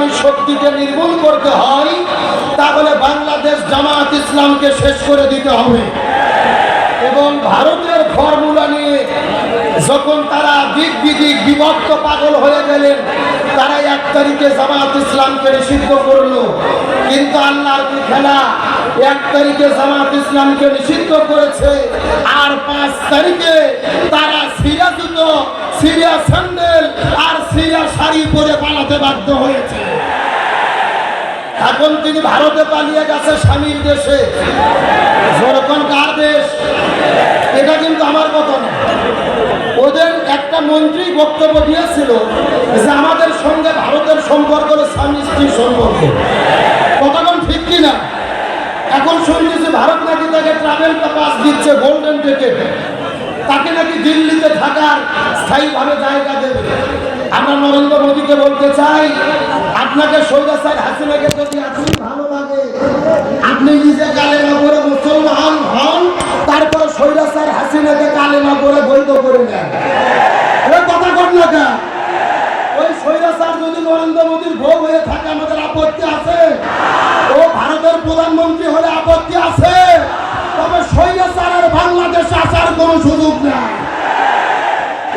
ইসলামী শক্তিকে নির্মূল করতে হয়, তাহলে বাংলাদেশ জামাত ইসলামকে শেষ করে দিতে হবে। এবং ভারতের ফর্মুলা নিয়ে যখন তারা দিক বিদিক বিভক্ত পাগল হয়ে গেলেন, তারা এক তারিখে জামাত ইসলামকে নিষিদ্ধ করল। কিন্তু আল্লাহর কি খেলা? এক তারিখে জামাত ইসলামকে নিষিদ্ধ করেছে, আর পাঁচ তারিখে তারা সিরা জুতো সিরিয়া স্যান্ডেল আর সিরিয়া শাড়ি পরে পালাতে বাধ্য হয়েছে। এখন তিনি ভারতে পালিয়ে গেছে স্বামীর দেশে। যেরকম কার দেশ? এটা কিন্তু আমার কথা না। ওদের একটা মন্ত্রী বক্তব্য দিয়েছিল যে আমাদের সঙ্গে ভারতের সম্পর্ক স্বামী স্ত্রীর সম্পর্ক। কতক্ষণ ঠিক কিনা? এখন শুনতেছি ভারত নাকি তাকে ট্রাভেল পাস দিচ্ছে গোল্ডেন টিকেট তাকে নাকি দিল্লিতে থাকার স্থায়ীভাবে জায়গা দেবে। আমরা নরেন্দ্র মোদীকে বলতে চাই, আপনাকে সৈরাসার হাসিনাকে যদি আপনি ভালো লাগে, আপনি নিজে কালেমা করে মুসলমান হন, তারপর সৈরাসার হাসিনাকে কালেমা করে বৈধ করে নেন। কথা কর না কেন? ওই স্বৈরাচার যদি নরেন্দ্র মোদীর ভোগ হয়ে থাকে, আমাদের আপত্তি আছে? ও ভারতের প্রধানমন্ত্রী হলে আপত্তি আছে? তবে স্বৈরাচারের বাংলাদেশে আসার কোনো সুযোগ নেই।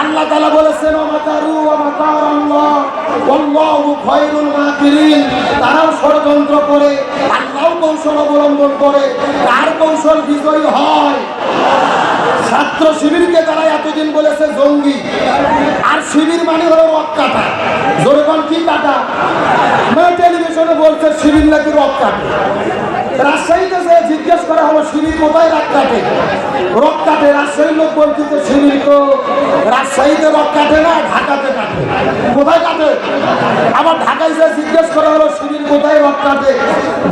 আল্লাহ তাআলা বলেছেন আল্লাহ আল্লাহু তারাও ষড়যন্ত্র করে আল্লাহও কৌশল অবলম্বন করে, কার কৌশল বিজয়ী হয়? ছাত্র শিবিরকে তারা এতদিন বলেছে জঙ্গি। আর শিবির মানে হলো রক কাটা। জোরকম কি কাটা? মানে টেলিভিশনে বলছে শিবির নাকি রক কাটে। রাজশাহীতে জিজ্ঞেস করা হলো, শিবির কোথায় রক কাটে? রক কাটে রাজশাহীর লোক বলতেছে শিবির তো রাজশাহীতে রক কাটে না, ঢাকাতে কাটে। কোথায় কাটে? আবার ঢাকায় যে জিজ্ঞেস করা হলো শিবির কোথায় রক কাটে?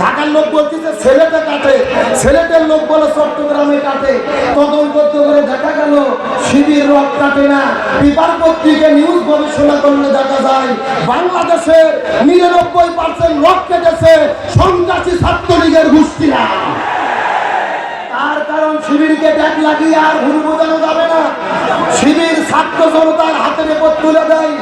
ঢাকার লোক বলতেছে, ছেলেতে কাটে। ছেলেটের লোক বলে চট্টগ্রামে কাটে। তদন্ত করে দেখা গেল, শিবির রক কাটে না। পেপার পত্রিকা নিউজ গবেষণা করলে দেখা যায়, বাংলাদেশের নিরানব্বই পার্সেন্ট রক কেটেছে সন্ত্রাসী ছাত্রলীগের গোষ্ঠীরা। শিবিরকে ট্যাগ লাগিয়ে আর ভুল বোঝানো যাবে না। শিবির ছাত্র জনতার হাতে রেপদ তুলে দেয়।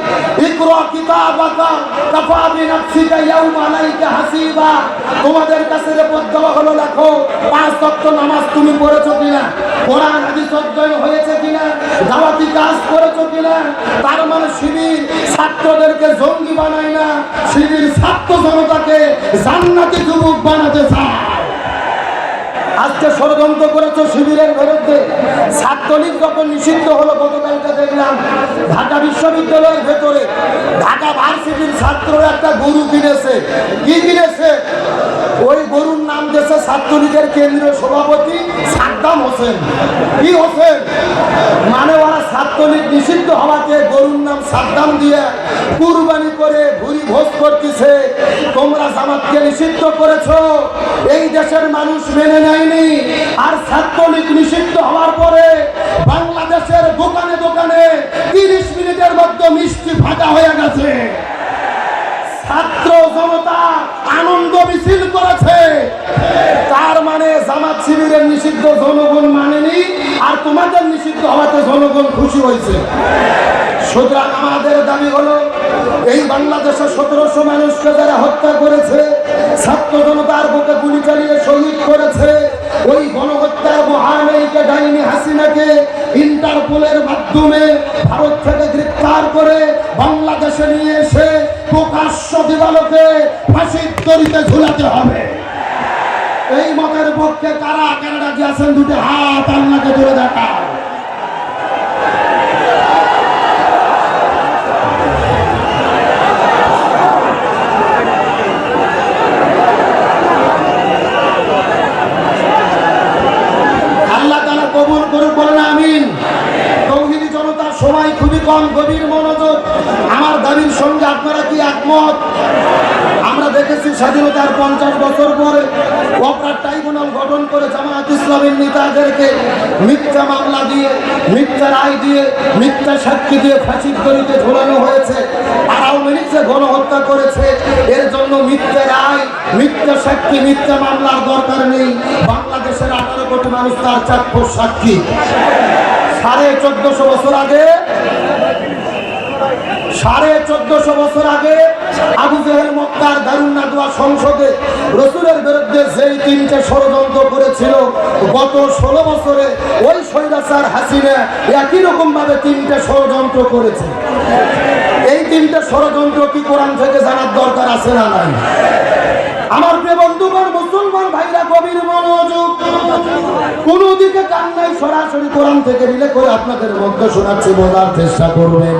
তোমাদের কাছে দেওয়া হলো নামাজ তুমি পড়েছো কিনা? হয়েছে কিনা? করেছ কিনা? তার মানে শিবির ছাত্রদেরকে জঙ্গি বানায় না। শিবির ছাত্র জনতাকে জান্নাতি যুবক বানাতে চায়। আজকে ষড়যন্ত্র করেছে শিবিরের বিরুদ্ধে। ছাত্রলীগ যখন নিষিদ্ধ হলো গতকালকে দেখলাম, ঢাকা বিশ্ববিদ্যালয়ের ভেতরে, ঢাকা ভার্সিটির ছাত্ররা একটা গরু কিনেছে। কি কিনেছে? ওই গরুর নাম দিয়েছে ছাত্রলীগের কেন্দ্রীয় সভাপতি সাদ্দাম হোসেন। কি হোসেন? মানে ছাত্রলীগ নিষিদ্ধ হওয়াতে গরুর নাম সাদ্দাম দিয়ে কুরবানি করে ভুরি ভোজ করতেছে। তোমরা জামাতকে নিষিদ্ধ করেছ। এই দেশের মানুষ মেনে নেয়নি। আর ছাত্রলীগ নিষিদ্ধ হওয়ার পরে বাংলাদেশের দোকানে দোকানে তিরিশ মিনিটের মধ্যে মিষ্টি ফাঁকা হয়ে গেছে ছাত্র জনতা আনন্দ মিছিল করেছে তার মানে জামাত শিবিরের নিষিদ্ধ জনগণ মানেনি আর তোমাদের নিষিদ্ধ হওয়াতে জনগণ খুশি হয়েছে। সুতরাং আমাদের দাবি হলো, এই বাংলাদেশের সতেরোশো মানুষকে যারা হত্যা করেছে, ছাত্র জনতার বুকে গুলি চালিয়ে শহীদ করেছে, ওই গণহত্যার মহানায়িকা ডাইনি হাসিনাকে ইন্টারপোলের মাধ্যমে ভারত থেকে গ্রেপ্তার করে বাংলাদেশে নিয়ে এসে প্রকাশ্য দিবালোকে ফাঁসির দড়িতে ঝুলাতে হবে। এই মতের পক্ষে কারা কানাডা গিয়েছেন দুটো হাত আল্লাহকে ধরে দেখা আল্লাহ তারা কবুল করুক বলেন আমিন তৌহিদি জনতার সমাজ সময় খুবই কম গভীর মনোযোগ আমার দাবির সঙ্গে আপনারা কি একমত আমরা দেখেছি স্বাধীনতার পঞ্চাশ বছর পরে অপরাধ ট্রাইব্যুনাল গঠন করে জামায়াত ইসলামের নেতাদেরকে মিথ্যা মামলা দিয়ে, মিথ্যা রায় দিয়ে, মিথ্যা সাক্ষী দিয়ে ফাঁসির দড়িতে ঝোলানো হয়েছে। আর আওয়ামী লীগ যে গণহত্যা করেছে, এর জন্য মিথ্যা রায়, মিথ্যা সাক্ষী, মিথ্যা মামলার দরকার নেই। বাংলাদেশের আঠারো কোটি মানুষ তার চাক্ষুষ সাক্ষী। সাড়ে চোদ্দশো বছর আগে, সাড়ে চোদ্দশো বছর আগে আবু জেহেল মক্কার দারুন্না দোয়া সংসদে রসুলের বিরুদ্ধে যেই তিনটে ষড়যন্ত্র করেছিল, গত ষোলো বছরে ওই সৈরাচার হাসিনা একই রকম ভাবে তিনটে ষড়যন্ত্র করেছে। এই তিনটে ষড়যন্ত্র কি কোরআন থেকে জানার দরকার আছে না নাই? আমার প্রিয় বন্ধুগণ, মুসলমান ভাইরা, গভীর মনোযোগ কোন দিকে কান নাই, সরাসরি কোরআন থেকে রিলে করে আপনাদের মধ্যে শোনাচ্ছি, বোঝার চেষ্টা করবেন।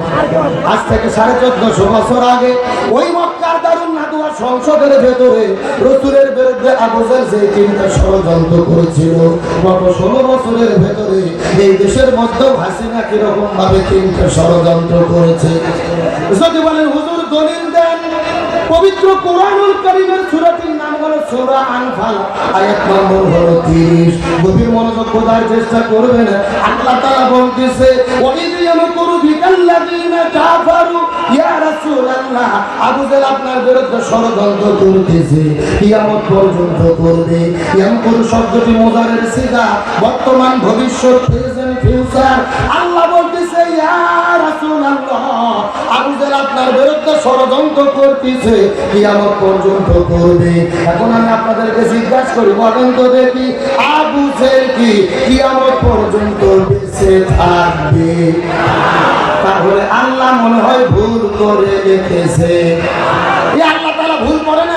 আজ থেকে সাড়ে চোদ্দশো বছর আগে ওই মক্কার দারুণ নাদুয়া সংসদের ভেতরে রসুলের বিরুদ্ধে আবুজের যে তিনটা ষড়যন্ত্র করেছিল। গত ষোলো বছরের ভেতরে এই দেশের মধ্যেও হাসিনা কীরকম ভাবে তিনটা ষড়যন্ত্র করেছে? যদি বলেন, হুজুর, দলিল দেন। পবিত্র কোরআনুল কারীমের সূরাটির নাম হলো সূরা আনফাল। আয়াত নম্বর হলো 30 গভীর মনোযোগ খোদার চেষ্টা করবেন। আল্লাহ তাআলা বলতেছে কাফারু, ইয়া রাসূলুল্লাহ। আবু আপনার বিরুদ্ধে ষড়যন্ত্র করতেছে। কিয়ামত পর্যন্ত করবে। ইয়ামকুরু শব্দটি মুজারের সিগা। বর্তমান ভবিষ্যৎ, প্রেজেন্ট, ফিউচার আবু আপনার বিরুদ্ধে ষড়যন্ত্র করতেছে, কিয়ামত পর্যন্ত করবে। এখন আমি আপনাদেরকে জিজ্ঞাসা করি, বলেন তো দেখি, আবু কি কি কিয়ামত পর্যন্ত বেঁচে থাকবে? তাহলে আল্লাহ মনে হয় ভুল করে রেখেছে। আল্লাহ তালা ভুল করে না?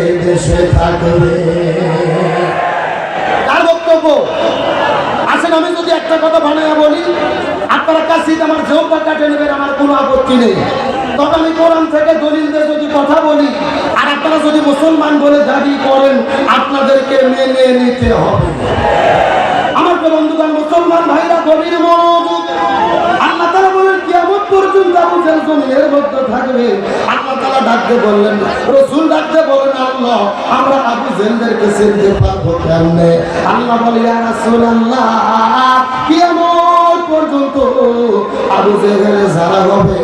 দেশে থাকবে। কার বক্তব্য। আসেন, আমি যদি একটা কথা বানায় বলি, আপনারা কাছে আমার জোব্বা কাটে নেবেন, আমার কোনো আপত্তি নেই। তবে আমি কোরআন থেকে দলিল যদি কথা বলি, আর আপনারা যদি মুসলমান বলে দাবি করেন, আপনাদেরকে মেনে নিতে হবে। আমার বন্ধুগণ, মুসলমান ভাইরা, গভীর মনোযোগ, আল্লাহ তারা পর্যন্ত আবু জেল জমিনের মধ্যে থাকবে। আল্লাহ তারা ডাকতে বললেন, রসুল ডাকতে বলেন আল্লাহ, আমরা আবু জেলদেরকে চিনতে পারব কেমনে? আল্লাহ বলে, ইয়া রাসূলুল্লাহ, কিয়ামত পর্যন্ত আবু জেহেল যারা হবে,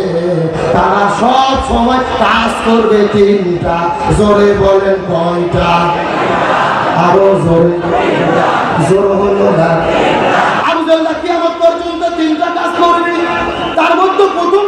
তারা সব সময় কাজ করবে তিনটা। জোরে বলেন কয়টা? আরও জোরে। জোর হলো না। তো প্রথম